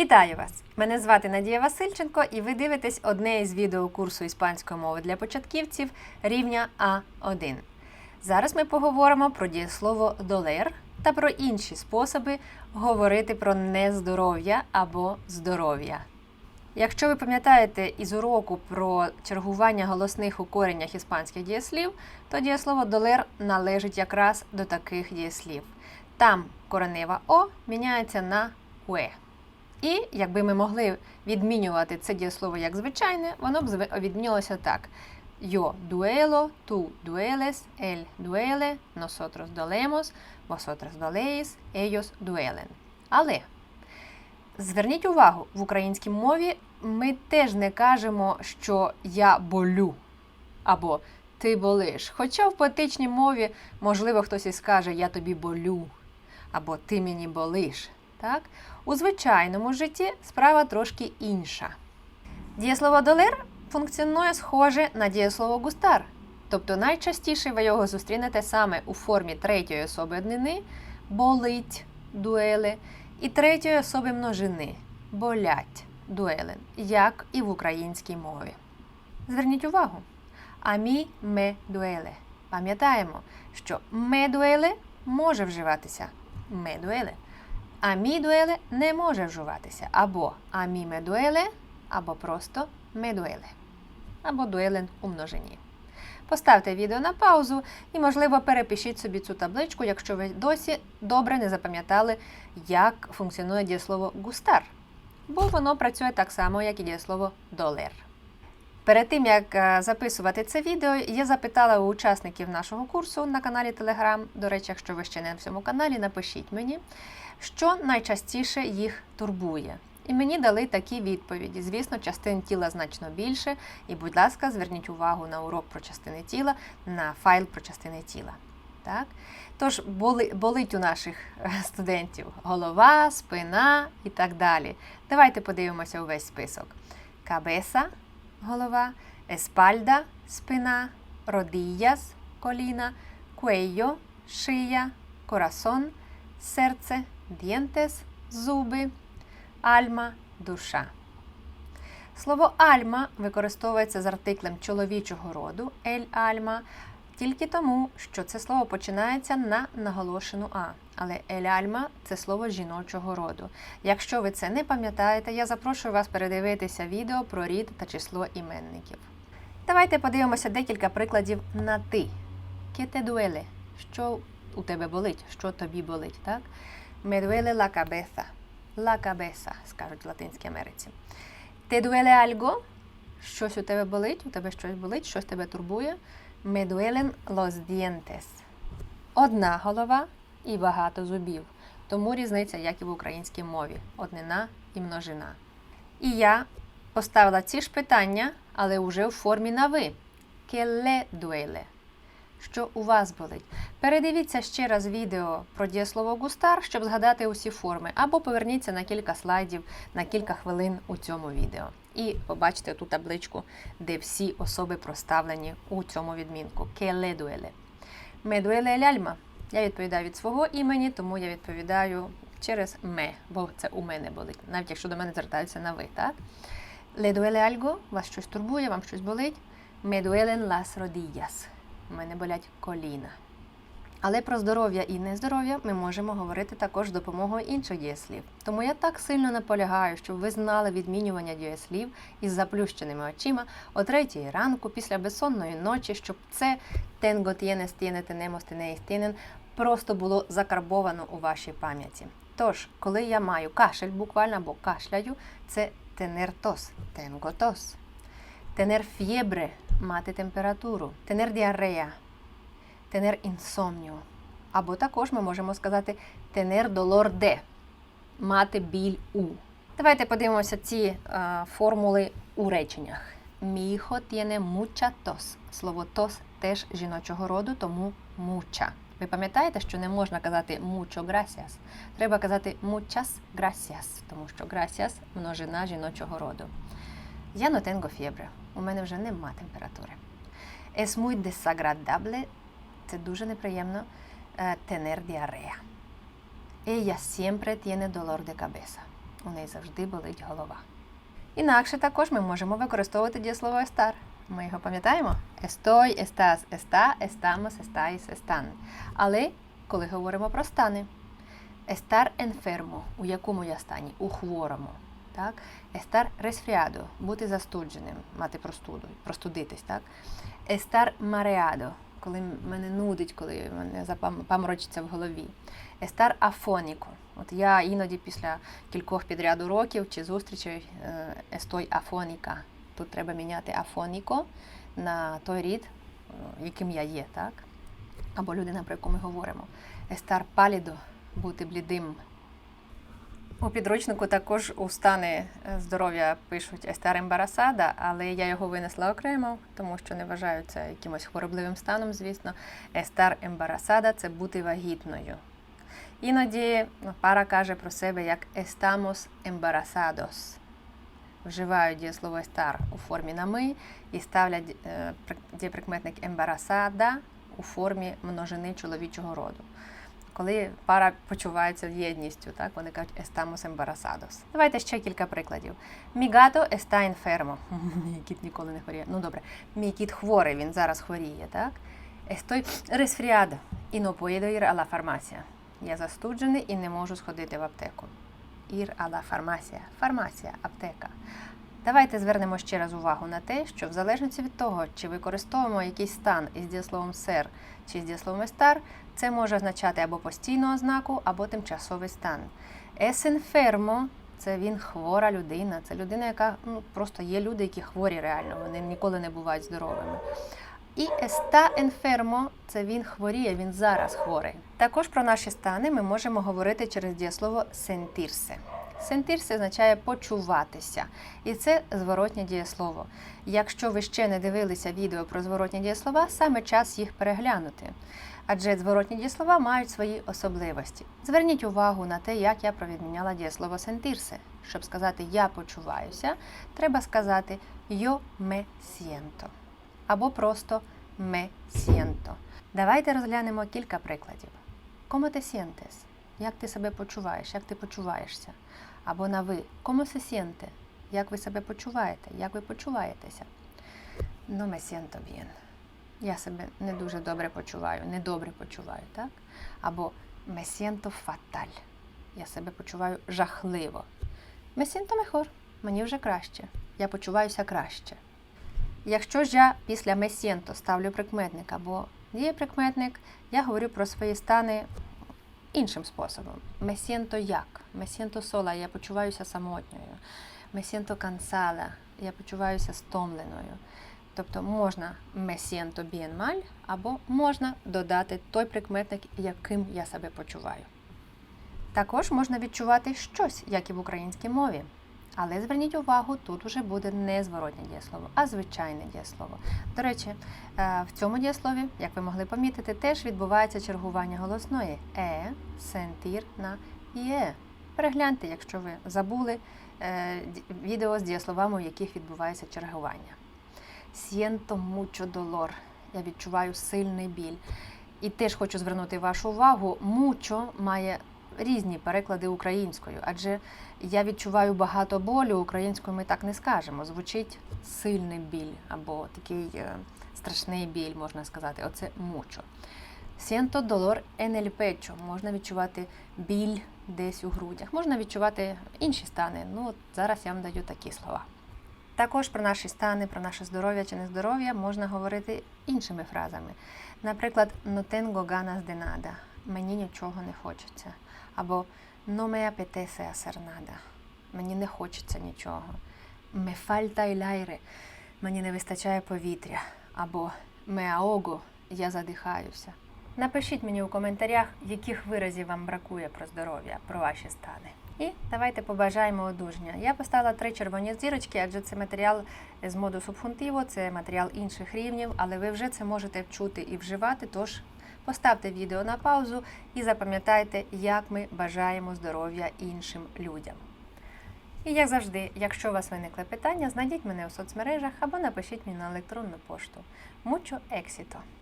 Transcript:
Вітаю вас! Мене звати Надія Васильченко, і ви дивитесь одне із відео курсу іспанської мови для початківців рівня А1. Зараз ми поговоримо про дієслово долер та про інші способи говорити про нездоров'я або здоров'я. Якщо ви пам'ятаєте із уроку про чергування голосних у кореннях іспанських дієслів, то дієслово долер належить якраз до таких дієслів. Там коренева О міняється на уе. І якби ми могли відмінювати це дієслово як звичайне, воно б відмінювалося так: Yo duelo, tú dueles, él duele, nosotros dolemos, vosotros doléis, ellos duelen. Але зверніть увагу, в українській мові ми теж не кажемо, що я болю або ти болиш. Хоча в поетичній мові, можливо, хтось і скаже Я тобі болю або ти мені болиш. Так? У звичайному житті справа трошки інша. Дієслово долер функціонує схоже на дієслово густар. Тобто найчастіше ви його зустрінете саме у формі третьої особи однини болить дуеле, і третьої особи множини болять дуелен, як і в українській мові. Зверніть увагу. Амі ме дуеле. Пам'ятаємо, що ме дуеле може вживатися ме дуеле. А мі дуеле не може вживатися або амі ме дуеле, або просто ме дуеле, або дуелен у множині. Поставте відео на паузу і, можливо, перепишіть собі цю табличку, якщо ви досі добре не запам'ятали, як функціонує дієслово густар, бо воно працює так само, як і дієслово долер. Перед тим як е, записувати це відео, я запитала у учасників нашого курсу на каналі Telegram. До речі, якщо ви ще не на цьому каналі, напишіть мені, що найчастіше їх турбує. І мені дали такі відповіді. Звісно, частин тіла значно більше. І, будь ласка, зверніть увагу на урок про частини тіла, на файл про частини тіла. Так? Тож боли, болить у наших е, студентів голова, спина і так далі. Давайте подивимося увесь список. Кабеса голова, еспальда – спина, родіяс – коліна, куейо – шия, корасон, – серце, дієнтес, – зуби, альма – душа. Слово альма використовується з артиклем чоловічого роду ель альма тільки тому, що це слово починається на наголошену А. Але ель альма це слово жіночого роду. Якщо ви це не пам'ятаєте, я запрошую вас передивитися відео про рід та число іменників. Давайте подивимося декілька прикладів на ти. ¿Qué te? Що у тебе болить? Що тобі болить? Так? Me duele la cabeza. La скажуть в Латинській Америці. Te duele algo? Щось у тебе болить, у тебе щось болить, щось тебе турбує. Me duelen los dientes. Одна голова і багато зубів. Тому різниця, як і в українській мові: однина і множина. І я поставила ці ж питання, але вже в формі на ви. Que le duele? Що у вас болить? Передивіться ще раз відео про дієслово густар, щоб згадати усі форми, або поверніться на кілька слайдів на кілька хвилин у цьому відео. І побачите ту табличку, де всі особи проставлені у цьому відмінку. Duele? Me duele el. Я відповідаю від свого імені, тому я відповідаю через ме, бо це у мене болить, навіть якщо до мене звертаються на ви, так? Le duele algo? Вас щось турбує, вам щось болить? Me duelen las rodillas. У мене болять коліна. Але про здоров'я і нездоров'я ми можемо говорити також з допомогою інших дієслів. Тому я так сильно наполягаю, щоб ви знали відмінювання дієслів із заплющеними очима о третій ранку після безсонної ночі, щоб це tengo, tienes, tiene, tenemos, tenéis, tienen просто було закарбовано у вашій пам'яті. Тож, коли я маю кашель буквально або кашляю, це tengo tos. Tener fiebre – мати температуру. Tener diarrea – tener insomnio. Або також ми можемо сказати tener dolor de – мати біль у. Давайте подивимося ці е, формули у реченнях. Hijo tiene mucha tos. Слово tos теж жіночого роду, тому mucha. Ви пам'ятаєте, що не можна казати mucho gracias. Треба казати muchas gracias, тому що gracias – множина жіночого роду. Я no tengo fiebre. У мене вже нема температури. Es muy desagradable. Це дуже неприємно. Tener diarrea. Ella siempre tiene dolor de cabeza. У неї завжди болить голова. Інакше також ми можемо використовувати дієслово estar. Ми його пам'ятаємо? Estoy, estás, está, estamos, estáis, están. Але коли говоримо про стани, estar enfermo, у якому я стані? У хворому. Так? Estar resfriado, бути застудженим, мати простуду, простудитись. Так? Estar mareado, коли мене нудить, коли мене запаморочиться в голові. Estar afónico. От я іноді після кількох підряду років чи зустрічей е, estoy afónica. Тут треба міняти афоніко на той рід, е, яким я є, так? Або людина, про яку ми говоримо. Estar pálido – бути блідим. У підручнику також у стани е, здоров'я пишуть estar embarazada, але я його винесла окремо, тому що не вважаю це якимось хворобливим станом, звісно. Estar embarazada – це бути вагітною. Іноді ну, пара каже про себе як estamos embarazados. Вживають дієслово estar у формі на ми і ставлять е, при- дієприкметник embarazada у формі множини чоловічого роду. Коли пара почувається єдністю, так вони кажуть estamos embarazados. Давайте ще кілька прикладів. Mi gato está enfermo. Мій кіт ніколи не хворіє. Ну добре, мій кіт хворий, він зараз хворіє, так? Estoy resfriado y no puedo ir a la farmacia. Я застуджений і не можу сходити в аптеку. Ir a la farmacia. Фармація, аптека. Давайте звернемо ще раз увагу на те, що в залежності від того, чи використовуємо якийсь стан із дієсловом ser чи з дієсловом estar, це може означати або постійну ознаку, або тимчасовий стан. Es enfermo – це він хвора людина, це людина, яка ну, просто є люди, які хворі реально, вони ніколи не бувають здоровими. І está enfermo – це він хворіє, він зараз хворий. Також про наші стани ми можемо говорити через дієслово sentirse. Sentirse означає почуватися, і це зворотнє дієслово. Якщо ви ще не дивилися відео про зворотні дієслова, саме час їх переглянути. Адже зворотні дієслова мають свої особливості. Зверніть увагу на те, як я провідміняла дієслово sentirse. Щоб сказати я почуваюся, треба сказати yo me siento або просто me siento. Давайте розглянемо кілька прикладів. Como te sientes? Як ти себе почуваєш? Як ти почуваєшся? Або на ви. Como se siente? Як ви себе почуваєте? Як ви почуваєтеся? No me siento bien. Я себе не дуже добре почуваю, недобре почуваю, так? Або me siento fatal. Я себе почуваю жахливо. Me siento mejor. Мені вже краще. Я почуваюся краще. Якщо ж я після месєнто ставлю прикметник або дієприкметник, я говорю про свої стани іншим способом. Месєнто як? Месєнто сола, я почуваюся самотньою. Месєнто кансала, я почуваюся стомленою. Тобто можна месєнто bien mal, або можна додати той прикметник, яким я себе почуваю. Також можна відчувати щось, як і в українській мові. Але зверніть увагу, тут уже буде не зворотнє дієслово, а звичайне дієслово. До речі, е, в цьому дієслові, як ви могли помітити, теж відбувається чергування голосної е, сентір на є. Перегляньте, якщо ви забули е, відео з дієсловами, у яких відбувається чергування. Siento mucho dolor. Я відчуваю сильний біль. І теж хочу звернути вашу увагу, мучо має різні переклади українською, адже я відчуваю багато болю, українською ми так не скажемо. Звучить сильний біль або такий е, страшний біль, можна сказати. Оце мучо. Dolor en el. Можна відчувати біль десь у грудях. Можна відчувати інші стани. Ну, от зараз я вам даю такі слова. Також про наші стани, про наше здоров'я чи нездоров'я можна говорити іншими фразами. Наприклад, no tengo ganas. Мені нічого не хочеться. Або no me apetece hacer nada. Мені не хочеться нічого. Me falta el aire. Мені не вистачає повітря. Або me ahogo. Я задихаюся. Напишіть мені у коментарях, яких виразів вам бракує про здоров'я, про ваші стани. І давайте побажаємо одужання. Я поставила три червоні зірочки, адже це матеріал з моду субхунтиво, це матеріал інших рівнів, але ви вже це можете вчути і вживати. Тож поставте відео на паузу і запам'ятайте, як ми бажаємо здоров'я іншим людям. І як завжди, якщо у вас виникли питання, знайдіть мене у соцмережах або напишіть мені на електронну пошту. Мучо ексіто!